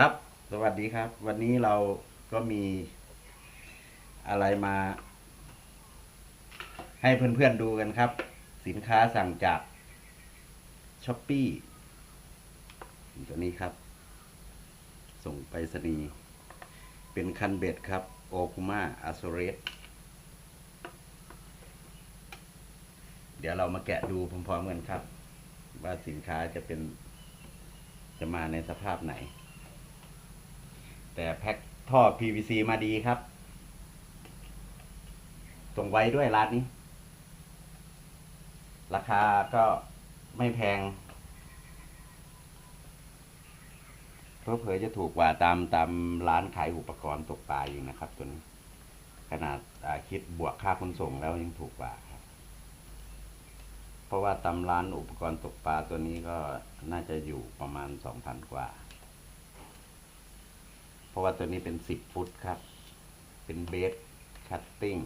ครับ สวัสดีครับ วันนี้เราก็มีอะไรมา ให้เพื่อนๆดูกันครับ สินค้าสั่งจากช้อปปี้ตัวนี้ครับ ส่งไปรษณีย์เป็นคันเบ็ดครับ โอคุมาอาโซเรสเดี๋ยวเรามาแกะดูพร้อมๆกันครับ ว่าสินค้าจะเป็นจะมาในสภาพไหน แต่แพ็คท่อ PVC มาดีครับ ส่งไว้ด้วยร้านนี้ ราคาก็ไม่แพงเพอเพอจะถูกกว่าตามตามร้านขายอุปกรณ์ตกปลาอยู่นะครับ ตัวนี้ ขนาดาคิดบวกค่าขนส่งแล้วยังถูกกว่าครับ เพราะว่าตามร้านอุปกรณ์ตกปลาตัวนี้ก็น่าจะอยู่ประมาณสองพันกว่า เพราะว่าตัวนี้เป็นสิบฟุตครับ เป็นเบสคัตติ้ง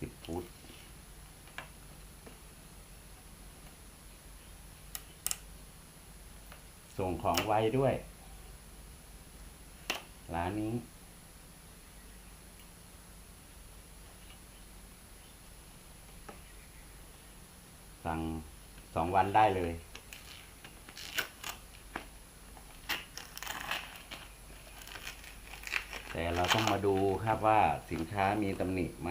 สิบฟุต ส่งของไวด้วย ร้านนี้สั่งสองวันได้เลย แต่เราต้องมาดูครับว่าสินค้ามีตำหนิไหม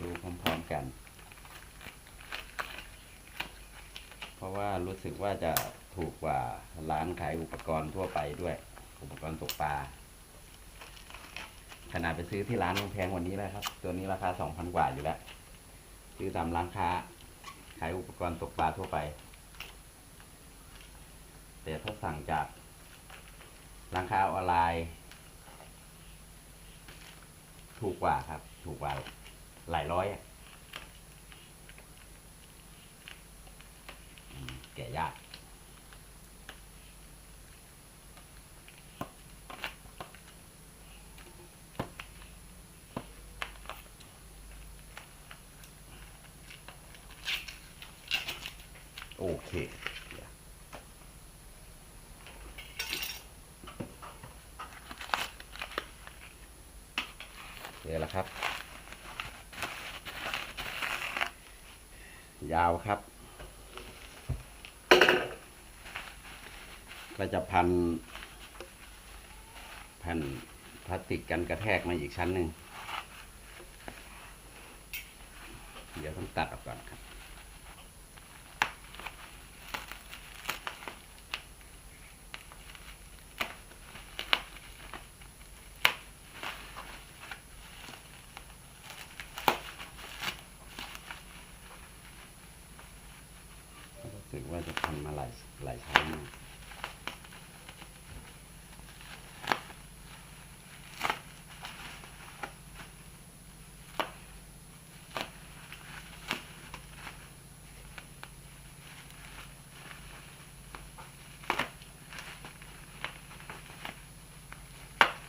ดูพร้อมๆกัน เพราะว่ารู้สึกว่าจะถูกกว่าร้านขายอุปกรณ์ทั่วไปด้วย อุปกรณ์ตกปลาขนาดไปซื้อที่ร้านยังแพงกว่านี้แล้วครับ ตัวนี้ราคาสองพันกว่าอยู่แล้วซื้อตามร้านค้า ขายอุปกรณ์ตกปลาทั่วไป แต่ถ้าสั่งจาก ร้าค้าออนไลน์ ถูกกว่าครับ ถูกกว่าหลายร้อยอะแกะยากโอเค เดี๋ยวละครับ ยาวครับ ก็จะพันแผ่นพลาสติกกันกระแทกมาอีกชั้นหนึ่งเดี๋ยวต้องตัดออกก่อนครับ รู้สึกว่าจะทำ มาหลายหลายชั้นมาก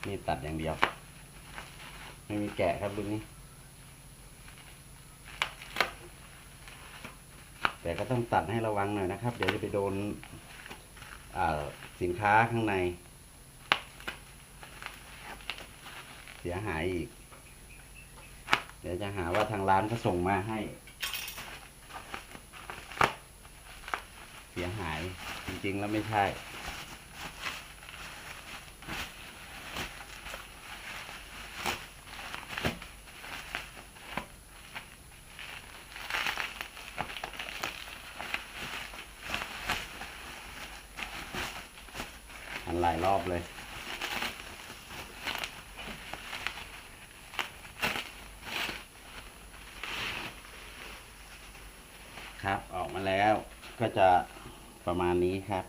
นี่ตัดอย่างเดียว ไม่มีแกะครับรุ่นนี้ แต่ก็ต้องตัดให้ระวังหน่อยนะครับ เดี๋ยวจะไปโดนสินค้าข้างใน เสียหายอีก เดี๋ยวจะหาว่าทางร้านเขาส่งมาให้ เสียหายจริงๆแล้วไม่ใช่ ลายรอบเลยครับออกมาแล้วก็จะประมาณนี้ครับ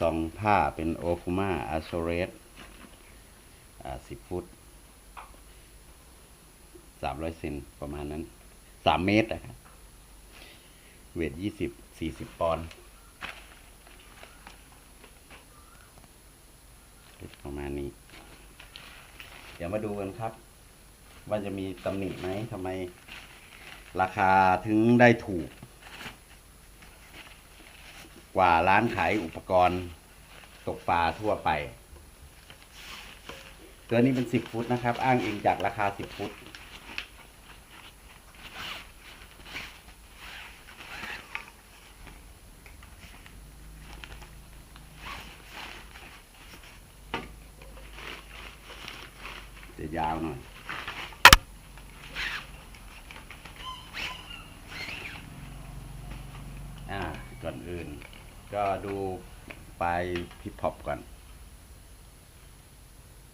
สองผ้าเป็นโอคุมาอาโซเรสอ่าสิบฟุตสามร้อยเซนประมาณนั้นสามเมตรนะครับเวทยี่สิบสี่สิบปอนด์ ประมาณนี้ เดี๋ยวมาดูกันครับ ว่าจะมีตำหนิไหมทำไม ราคาถึงได้ถูก กว่าร้านขายอุปกรณ์ตกปลาทั่วไป ตัวนี้เป็น 10 ฟุตนะครับ อ้างอิงจากราคา 10 ฟุต จะยาวหน่อยอ่าก่อนอื่น ก็ดูปลายพิพอบก่อน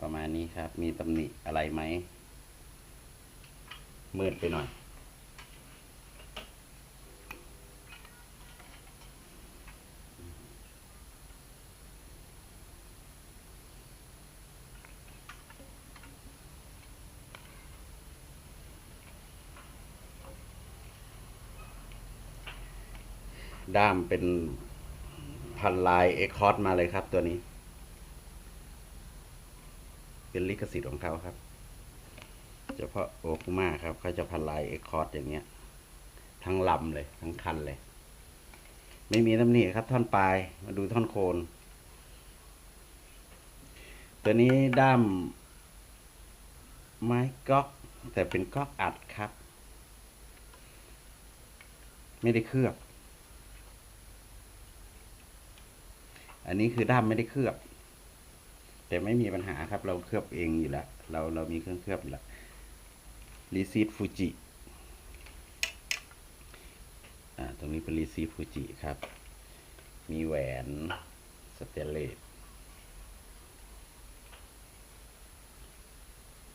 ประมาณนี้ครับ มีตำหนิอะไรไหมมืดไปหน่อย ด้ามเป็นพันลายเอ็กคอร์ดมาเลยครับตัวนี้ เป็นลิขสิทธิ์ของเขาครับ เฉพาะโอคุมาครับเขาจะพันลายเอ็กคอร์ดอย่างเงี้ย ทั้งลำเลย ทั้งคันเลย ไม่มีตำหนิครับ ท่อนปลาย มาดูท่อนโคน ตัวนี้ด้าม ไม้ก๊อกแต่เป็นก๊อกอัดครับ ไม่ได้เคลือบ อันนี้คือด้ามไม่ได้เคลือบ แต่ไม่มีปัญหาครับ เราเคลือบเองอยู่แล้วเราเรามีเครื่องเคลือบอยู่แล้วรีซีดฟูจิอ่าตรงนี้เป็นรีซีดฟูจิครับ มีแหวนสเตเลส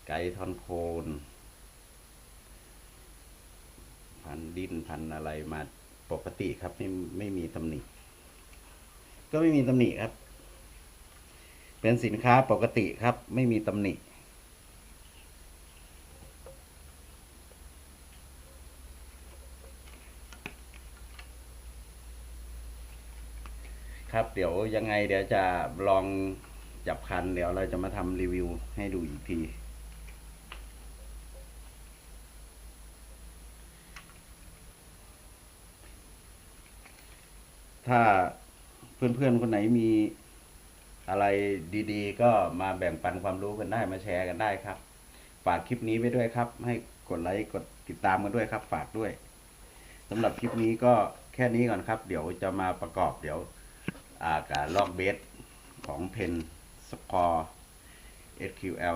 ไกด์ทอนโคนพันดิ้นพันอะไรมาปกติครับไม่ไม่มีตำหนิ ก็ไม่มีตำหนิครับ เป็นสินค้าปกติครับ ไม่มีตำหนิครับ เดี๋ยวยังไงเดี๋ยวจะลองจับคัน เดี๋ยวเราจะมาทำรีวิวให้ดูอีกที ถ้า เพื่อนๆคนไหนมีอะไรดีๆ ก็มาแบ่งปันความรู้กันได้มาแชร์กันได้ครับ ฝากคลิปนี้ไว้ด้วยครับ ให้กดไลค์กดติดตามกันด้วยครับ ฝากด้วยสำหรับคลิปนี้ก็แค่นี้ก่อนครับ เดี๋ยวจะมาประกอบเดี๋ยวอาการลอกเบสของเพนสกอร์ SQL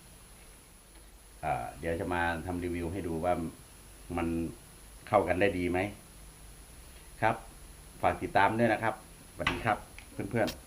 15 เดี๋ยวจะมาทำรีวิวให้ดูว่ามันเข้ากันได้ดีไหมครับ ฝากติดตามด้วยนะครับสวัสดีครับเพื่อนๆ